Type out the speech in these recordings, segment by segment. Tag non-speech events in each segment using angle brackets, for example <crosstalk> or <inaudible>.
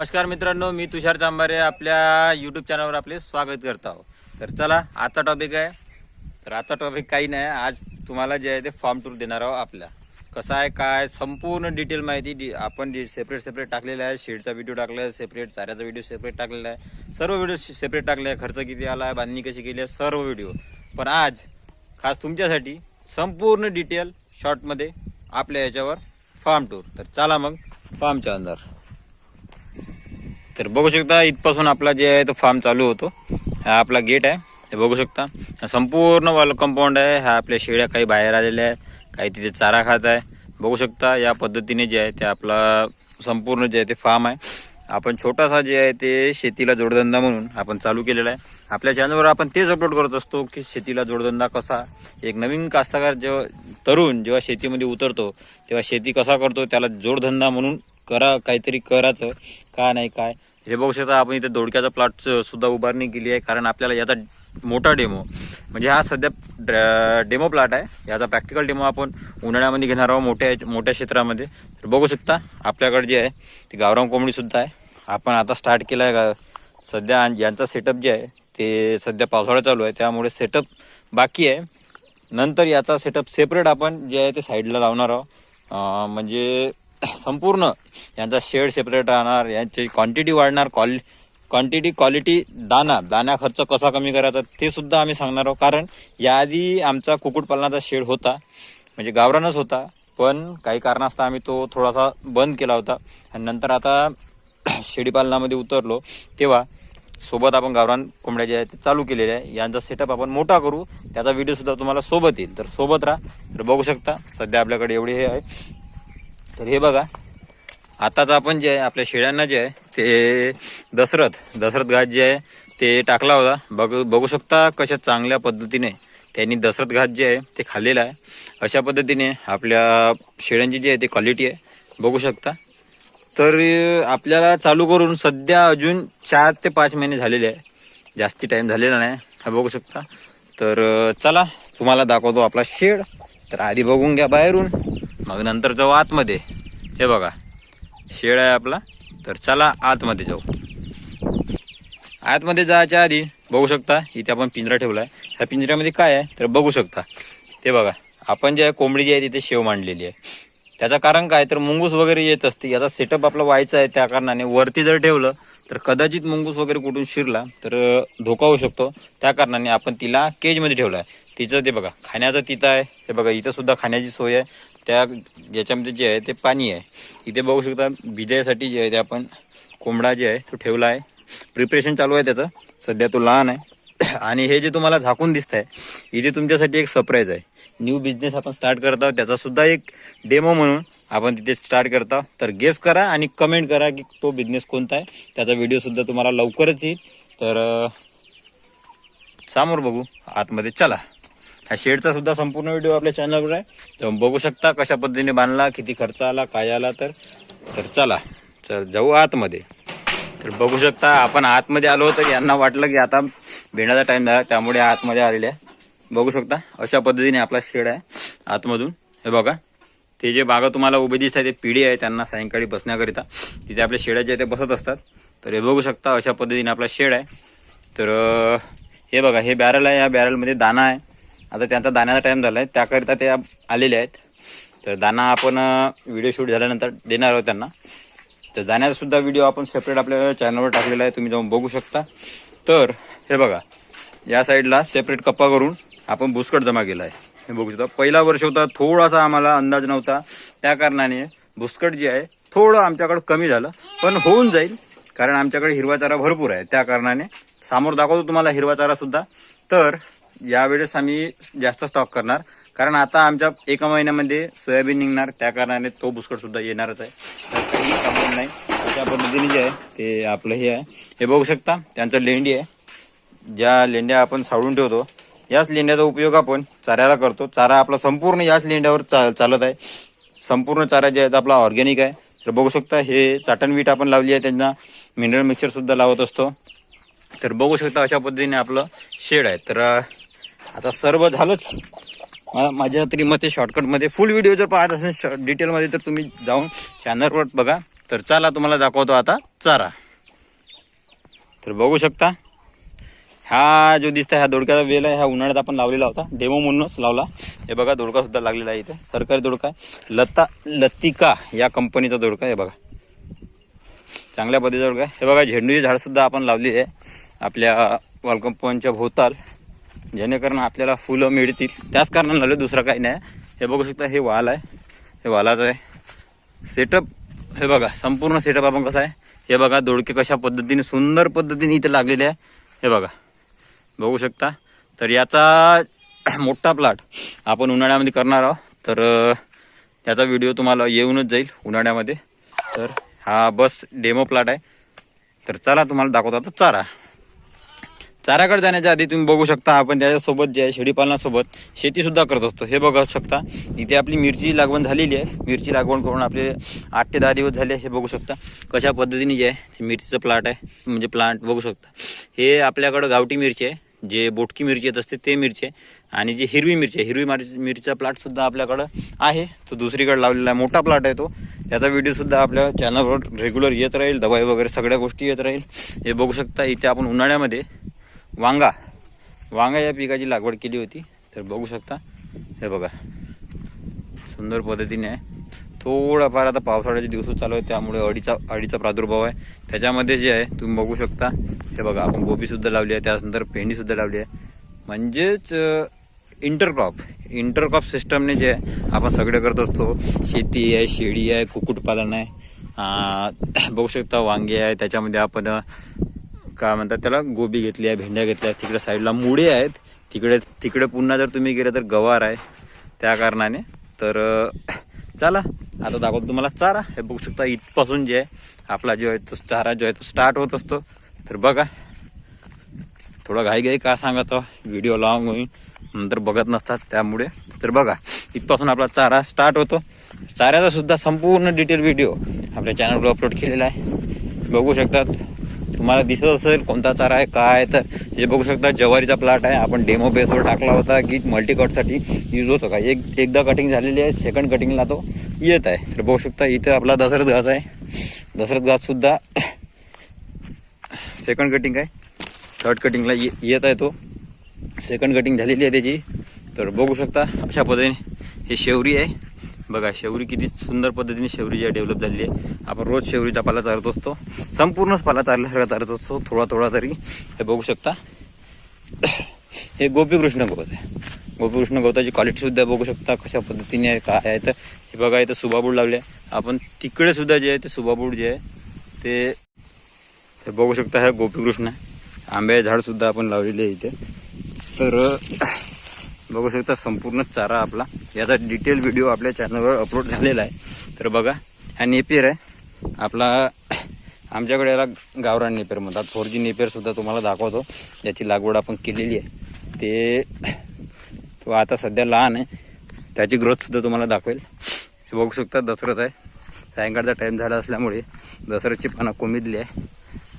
नमस्कार मित्रांनो मी तुषार चांबारे आपल्या यूट्यूब चॅनलवर आपले स्वागत करत आहो तर चला आजचा टॉपिक आहे. तर आजचा टॉपिक काही नाही आज तुम्हाला जे आहे ते फॉर्म टूर देणार आहोत आपल्या. कसं आहे काय संपूर्ण डिटेल माहिती डि आपण जे सेपरेट सेपरेट टाकलेलं आहे. शेडचा व्हिडिओ टाकला आहे सेपरेट चाऱ्याचा व्हिडिओ सेपरेट टाकलेला आहे. सर्व व्हिडिओ सेपरेट टाकले आहे. खर्च किती आला आहे बांधणी कशी केली आहे सर्व व्हिडिओ पण आज खास तुमच्यासाठी संपूर्ण डिटेल शॉर्टमध्ये आपल्या याच्यावर फार्म टूर तर चला मग फार्मच्या अंदर. तर बघू शकता इथपासून आपला जे आहे तो फार्म चालू होतो. हा आपला गेट आहे. हे बघू शकता संपूर्ण वाल कंपाऊंड आहे. ह्या आपल्या शेळ्या काही बाहेर आलेल्या आहेत. काही तिथे चारा खात आहे. बघू शकता या पद्धतीने जे आहे ते आपला संपूर्ण जे आहे ते फार्म आहे. आपण छोटासा जे आहे ते शेतीला जोडधंदा म्हणून आपण चालू केलेला आहे. आपल्या चॅनलवर आपण तेच अपलोड करत असतो की शेतीला जोडधंदा कसा? एक नवीन कास्तकार जेव्हा तरुण जेव्हा शेतीमध्ये उतरतो तेव्हा शेती कसा करतो? त्याला जोडधंदा म्हणून करा काहीतरी करायचं. का नाही काय? हे बघू शकता आपण इथे दोडक्याचा प्लॉट सुद्धा उभारणी केली आहे कारण आपल्याला याचा मोठा डेमो म्हणजे हा सध्या डेमो प्लॉट आहे. याचा प्रॅक्टिकल डेमो आपण उन्हाळ्यामध्ये घेणार आहोत मोठ्या मोठ्या क्षेत्रामध्ये. तर बघू शकता आपल्याकडे जे आहे ती गावराम कोंबडी सुद्धा आहे. आपण आता स्टार्ट केला आहे का सध्या यांचा सेटअप जे आहे ते सध्या पावसाळा चालू आहे. त्यामुळे सेटअप बाकी आहे. नंतर याचा सेटअप सेपरेट आपण जे आहे ते साईडला लावणार आहोत. म्हणजे संपूर्ण यांचा शेड सेपरेट राहणार यांची क्वांटिटी वाढणार क्वालि क्वांटिटी क्वालिटी दाना दाना खर्च कसा कमी करायचा ते सुद्धा आम्ही सांगणार आहोत. कारण याआधी आमचा कुक्कुटपालनाचा शेड होता म्हणजे गावरानच होता पण काही कारणास्तव आम्ही तो थोडासा बंद केला होता. आणि नंतर आता <clears throat> शेळीपालनामध्ये उतरलो तेव्हा सोबत आपण गावरान कोंबड्या जे आहेत ते चालू केलेले आहे. यांचा सेटअप आपण मोठा करू. त्याचा व्हिडिओसुद्धा तुम्हाला सोबत येईल. तर सोबत राहा. तर बघू शकता सध्या आपल्याकडे एवढे हे आहे. तर हे बघा. आताच आपण जे आहे आपल्या शेळ्यांना जे आहे ते दसरथ दसरथ घाट जे आहे ते टाकला होता. बघ बघू शकता कशा चांगल्या पद्धतीने त्यांनी दसरथ घाट जे आहे ते खाल्लेलं आहे. अशा पद्धतीने आपल्या शेळ्यांची जी आहे ते क्वालिटी आहे. बघू शकता. तर आपल्याला चालू करून सध्या अजून चार ते पाच महिने झालेले आहे. जास्ती टाईम झालेला नाही. हा बघू शकता. तर चला तुम्हाला दाखवतो आपला शेड. तर आधी बघून घ्या बाहेरून. मग नंतर जाऊ आतमध्ये हे बघा शेड आहे आपला. तर चला आतमध्ये जाऊ. आतमध्ये जायच्या आधी बघू शकता इथे आपण पिंजरा ठेवला आहे ह्या पिंजऱ्यामध्ये काय आहे तर बघू शकता. ते बघा आपण जे आहे कोंबडी जी आहे तिथे शेव मांडलेली आहे. त्याचं कारण काय तर मुंगूस वगैरे येत असते याचा सेटअप आपला व्हायचा आहे त्या कारणाने वरती जर ठेवलं तर कदाचित मुंगूस वगैरे कुठून शिरला तर धोका होऊ शकतो. त्या कारणाने आपण तिला केजमध्ये ठेवला आहे तिचं ते बघा खाण्याचं तिथं आहे. ते बघा इथं सुद्धा खाण्याची सोय आहे. त्या ज्याच्यामध्ये जे आहे ते पाणी आहे. इथे बघू शकता भिजायसाठी जे आहे ते आपण कोंबडा जे आहे तो ठेवला आहे. प्रिपरेशन चालू आहे त्याचं. सध्या तो लहान आहे. <clears throat> आणि हे जे तुम्हाला झाकून दिसत आहे इथे तुमच्यासाठी एक सरप्राईज आहे. न्यू बिझनेस आपण स्टार्ट करत आहोत. त्याचासुद्धा एक डेमो म्हणून आपण तिथे स्टार्ट करत आहोत. तर गेस करा आणि कमेंट करा की तो बिझनेस कोणता आहे. त्याचा व्हिडिओसुद्धा तुम्हाला लवकरच येईल. तर समोर बघू. आतमध्ये चला. हा शेडचा सुद्धा संपूर्ण व्हिडिओ आपल्या चॅनलवर आहे. तर बघू शकता कशा पद्धतीने बांधला किती खर्च आला काय आला तर. तर चला तर जाऊ आतमध्ये. तर बघू शकता आपण आतमध्ये आलो तर यांना वाटलं की आता भेंडाचा टाइम झाला त्यामुळे आतमध्ये आलेले आहे. बघू शकता अशा पद्धतीने आपला शेड आहे आतमधून. हे बघा ते जे बागा तुम्हाला उभे दिसत आहे ते पिढी आहे त्यांना सायंकाळी बसण्याकरिता. तिथे आपल्या शेड्या ते बसत असतात. तर हे बघू शकता अशा पद्धतीने आपला शेड आहे. तर हे बघा हे बॅरल आहे या बॅरलमध्ये दाना आहे. आता त्यांचा दाण्याचा टाईम झाला आहे त्याकरिता ते आलेले आहेत. तर दाना आपण व्हिडिओ शूट झाल्यानंतर देणार आहोत त्यांना. तर दाण्याचासुद्धा व्हिडिओ आपण सेपरेट आपल्या चॅनलवर टाकलेला आहे. तुम्ही जाऊन बघू शकता. तर हे बघा. या साईडला सेपरेट कप्पा करून आपण बुस्कट जमा केला आहे. हे बघू शकता. पहिला वर्ष होता थोडासा आम्हाला अंदाज नव्हता. त्या कारणाने बुस्कट जे आहे थोडं आमच्याकडं कमी झालं. पण होऊन जाईल कारण आमच्याकडे हिरवा चारा भरपूर आहे. त्या कारणाने समोर दाखवतो तुम्हाला हिरवा चारासुद्धा तर यावेळेस आम्ही जास्त स्टॉक करणार. कारण आता आमच्या एका महिन्यामध्ये सोयाबीन निघणार. त्या कारणाने तो बुसकट सुद्धा येणारच आहे. तर काही प्रॉब्लेम नाही. अशा पद्धतीने जे आहे ते आपलं हे आहे. हे बघू शकता त्यांचं लेंडी आहे. ज्या लेंड्या आपण साडून ठेवतो याच लेंड्याचा उपयोग आपण चाऱ्याला करतो. चारा आपला संपूर्ण याच लेंड्यावर चा चालत आहे. संपूर्ण चारा जे आहे आपला ऑर्गॅनिक आहे. तर बघू शकता हे चाटण वीट आपण लावली आहे त्यांना मिनरल मिक्सरसुद्धा लावत असतो. तर बघू शकता अशा पद्धतीने आपलं शेड आहे. तर आता सर्व झालंच. माझ्या तरी मते शॉर्टकटमध्ये फुल व्हिडिओ जर पाहत असेल डिटेलमध्ये तर तुम्ही जाऊन चॅनलवर बघा. तर चला तुम्हाला दाखवतो आता. चारा तर बघू शकता. हा जो दिसता ह्या दोडक्याचा वेल आहे. ह्या उन्हाळ्यात आपण लावलेला होता. डेमो म्हणूनच लावला. हे बघा दोडका सुद्धा लागलेला आहे इथे. सरकारी दोडका आहे. लता लतिका या कंपनीचा दोडका हे बघा. चांगल्या पद्धतीचा दोडका आहे. हे बघा झेंडूची झाडसुद्धा आपण लावली आहे. आपल्या वालकंपांच्या भोवताल. जेणेकरून आपल्याला फुलं मिळतील. त्याच कारणानं लावले दुसरं काही नाही. हे बघू शकता हे वाल आहे. हे वालाचं आहे. सेटअप हे बघा संपूर्ण सेटअप आपण कसं आहे? हे बघा दोडके कशा पद्धतीने सुंदर पद्धतीने इथे लागलेले आहे. हे बघा. बघू शकता. तर याचा <clears throat> मोठा प्लॉट आपण उन्हाळ्यामध्ये करणार आहोत. तर त्याचा व्हिडिओ तुम्हाला येऊनच जाईल उन्हाळ्यामध्ये. तर हा बस डेमो प्लॉट आहे. तर चला तुम्हाला दाखवतो. आता चारा. चाराकडे जाण्याच्या आधी तुम्ही बघू शकता आपण त्याच्यासोबत जे आहे शेळीपालनासोबत शेतीसुद्धा करत असतो. हे बघू शकता. इथे आपली मिरची लागवण झालेली आहे. मिरची लागवण करून आपले आठ ते दहा दिवस झाले हे बघू शकता. कशा पद्धतीने जे आहे मिरचीचं प्लांट आहे म्हणजे प्लांट बघू शकता. हे आपल्याकडं गावठी मिरची आहे. जे बोटकी मिरची येत असते ते मिरची आहे. आणि जी हिरवी मिरची आहे हिरवी मिरची मिरचीचा प्लॉटसुद्धा आपल्याकडं आहे. तो दुसरीकडे लावलेला आहे मोठा प्लॉट आहे तो. त्याचा व्हिडिओसुद्धा आपल्या चॅनलवर रेग्युलर येत राहील. दवाई वगैरे सगळ्या गोष्टी येत राहील. हे बघू शकता इथे आपण उन्हाळ्यामध्ये वांगा. वांगा या पिकाची लागवड केली होती. तर बघू शकता. हे बघा. सुंदर पद्धतीने आहे. थोडाफार आता पावसाळ्याचे दिवस चालू आहे त्यामुळे अडीचा अडीचा प्रादुर्भाव आहे. त्याच्यामध्ये जे आहे तुम्ही बघू शकता. हे बघा आपण गोबीसुद्धा लावली आहे. त्यानंतर भेंडीसुद्धा लावली आहे. म्हणजेच इंटरक्रॉप इंटरक्रॉप सिस्टमने जे आहे आपण सगळं करत असतो. शेती आहे शेळी आहे कुक्कुटपालन आहे. बघू शकता वांगे आहे. त्याच्यामध्ये आपण काय म्हणतात त्याला गोबी घेतली आहे भेंड्या घेतल्या तिकडे साईडला मुळे आहेत. तिकडे तिकडे पुन्हा जर तुम्ही गेले तर गवार आहे त्या कारणाने. तर चला आता दाखवतो तुम्हाला चारा. हे बघू शकता इथपासून जे आहे आपला जो आहे तो चारा जो आहे तो स्टार्ट होत असतो. तर बघा थोडं घाई घाई का सांगत व्हिडिओ लॉंग होईल नंतर बघत नसतात त्यामुळे. तर बघा इथपासून आपला चारा स्टार्ट होतो. चाऱ्याचा सुद्धा संपूर्ण डिटेल व्हिडिओ आपल्या चॅनलवर अपलोड केलेला आहे. बघू शकतात तुम्हाला दिसत असेल कोणता चारा आहे काय तर हे बघू शकता ज्वारीचा प्लॉट आहे. आपण डेमो बेसवर टाकला होता की मल्टी कटसाठी यूज होतो का? एक एकदा कटिंग झालेली आहे सेकंड कटिंगला तो येत आहे. तर बघू शकता इथं आपला दसरथ घास आहे. दसरथ घाससुद्धा सेकंड कटिंग आहे. थर्ड कटिंगला ये येत आहे तो. सेकंड कटिंग झालेली आहे त्याची. तर बघू शकता अशा पद्धतीने हे शेवरी आहे. बघा शेवरी किती सुंदर पद्धतीने शेवरी जी डेव्हलप झालेली आहे. आपण रोज शेवरीचा पाला चालत असतो. संपूर्णच पाला चालल्यासारखा चालत असतो थोडा थोडा तरी. हे बघू शकता. हे गोपीकृष्ण गवत आहे. गोपीकृष्ण गवताची क्वालिटी सुद्धा बघू शकता कशा पद्धतीने आहे काय आहे तर. हे बघा इथं सुबाबूड लावले आहे. आपण तिकडे सुद्धा जे आहे ते सुबाबूड जे आहे ते हे बघू शकता हे गोपीकृष्ण आहे. आंब्याचे झाड सुद्धा आपण लावलेले आहे इथे. तर बघू शकता संपूर्ण चारा आपला. याचा डिटेल व्हिडिओ आपल्या चॅनलवर अपलोड झालेला आहे. तर बघा हा नेपियर आहे. आपला आमच्याकडे याला गावरान नेपेर म्हणतात. फोर जी नेपियरसुद्धा तुम्हाला दाखवतो. याची लागवड आपण केलेली आहे. ते तो आता सध्या लहान आहे. त्याची ग्रोथसुद्धा तुम्हाला दाखवेल. हे बघू शकता दसरत आहे. सायंकाळचा टाईम झाला असल्यामुळे दसऱ्याची पानं कोमिदली आहे.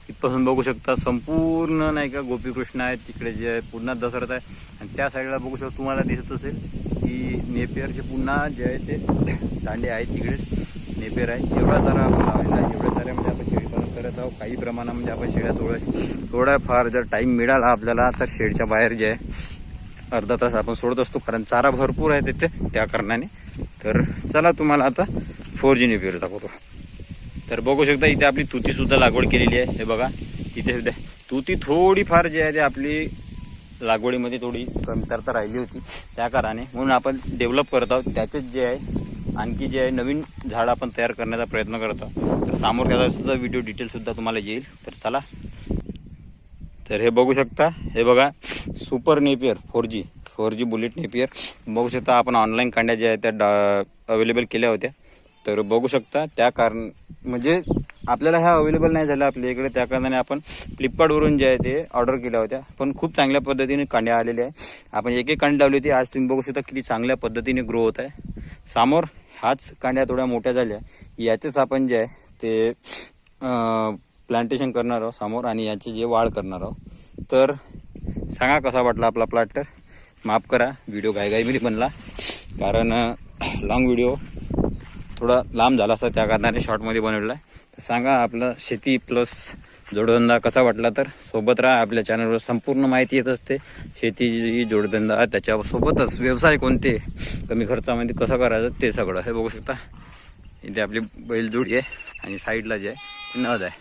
इथपासून बघू शकता संपूर्ण नाही का गोपीकृष्ण आहे तिकडे जे आहे पुन्हा आहे. आणि त्या साईडला बघू शकतो तुम्हाला दिसत असेल की नेपियरचे पुन्हा जे आहे ते दांडे आहेत तिकडे. नेपियर आहे. एवढा सारा आपण लावलेला आहे. एवढ्या म्हणजे आपण शेळीपालन करत आहोत. काही प्रमाणामध्ये म्हणजे आपण शेळ्या थोडं थोडाफार जर टाईम मिळाला आपल्याला तर शेडच्या बाहेर जे आहे अर्धा तास आपण सोडत असतो. कारण चारा भरपूर आहे तिथे त्या कारणाने. तर चला तुम्हाला आता फोर जी नेपियर दाखवतो. तर बघू शकता इथे आपली तुती सुद्धा लागवड केलेली आहे. हे बघा इथे सुद्धा तुती थोडीफार जी आहे ते आपली लागवडीमध्ये थोडी कमतरता राहिली होती. त्या कारणाने म्हणून आपण डेव्हलप करत आहोत. त्याचेच जे आहे आणखी जे आहे नवीन झाड आपण तयार करण्याचा प्रयत्न करत आहोत. तर समोर त्याचासुद्धा व्हिडिओ डिटेलसुद्धा तुम्हाला येईल. तर चला. तर हे बघू शकता हे बघा super Napier four G four G bullet Napier बघू शकता आपण ऑनलाईन कांड्या ज्या आहेत त्या डा अवेलेबल केल्या होत्या. तर बघू शकता त्या कारण म्हणजे आपल्याला ह्या अवेलेबल नाही झाला आपल्या इकडे. त्या कारणाने आपण फ्लिपकार्टवरून जे आहे ते ऑर्डर केल्या होत्या. पण खूप चांगल्या पद्धतीने कांड्या आलेल्या आहे आपण एक एक कांडी लावली होती. आज तुम्ही बघू शकता किती चांगल्या पद्धतीने ग्रो होत आहे. समोर हाच कांड्या थोड्या मोठ्या झाल्या. याचेच आपण जे आहे ते प्लांटेशन करणार आहोत समोर आणि याची जे वाढ करणार आहोत. तर सांगा कसा वाटला आपला प्लॉट तर? माफ करा. व्हिडिओ घाईघाईमध्ये बनला. कारण लॉंग व्हिडिओ थोडा लांब झाला असता त्या कारणाने शॉर्टमध्ये बनवलेला आहे. सांगा आपलं शेती प्लस जोडधंदा कसा वाटला तर? सोबत राहा आपल्या चॅनलवर संपूर्ण माहिती येत असते. शेतीची जोडधंदा त्याच्यासोबतच व्यवसाय कोणते? कमी खर्चामध्ये कसं करायचं ते सगळं. हे बघू शकता. इथे आपली बैलजोडी आहे आणि साईडला जे आहे नद आहे.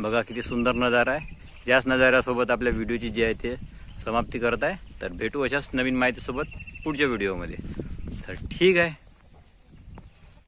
बघा किती सुंदर नजारा आहे. याच नजाऱ्यासोबत आपल्या व्हिडिओची जी आहे ते समाप्ती करत आहे. तर भेटू अशाच नवीन माहितीसोबत पुढच्या व्हिडिओमध्ये तर ठीक आहे.